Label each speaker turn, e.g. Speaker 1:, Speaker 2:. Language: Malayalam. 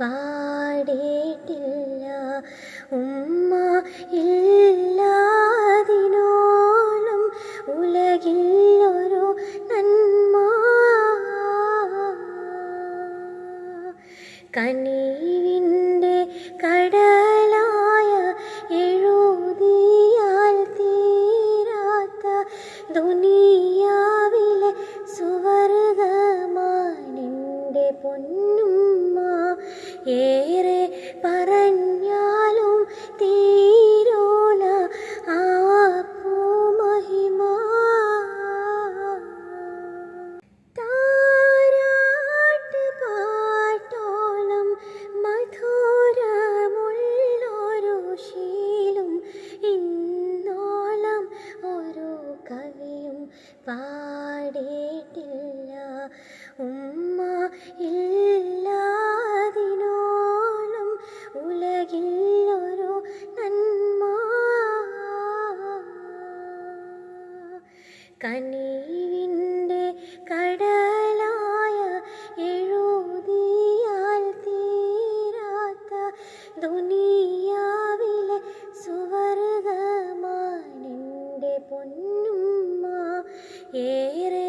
Speaker 1: പാടിയിട്ടില്ല. ഉമ്മ ഇല്ലാതിനോളം ഉലകിൽ ഒരു നന്മ. കനീവിന്റെ കടലായ എഴുതിയാൽ തീരാത്ത ദുനിയാവിലെ സുവർഗമാനിന്റെ പൊന്നുമ്മ ഏറെ പറഞ്ഞാലും തീരോല ആ പൂമഹിമ. താരാട്ട് ഇന്നോളം ഒരു കവിയും പാടിയിട്ടില്ല. ഉമ്മ കനീവിന്റെ കടലായ എഴുതിയാൽ തീരാത്ത ദുനിയാവിലെ സുവർഗമാനിന്റെ പൊന്നുമ്മ ഏറെ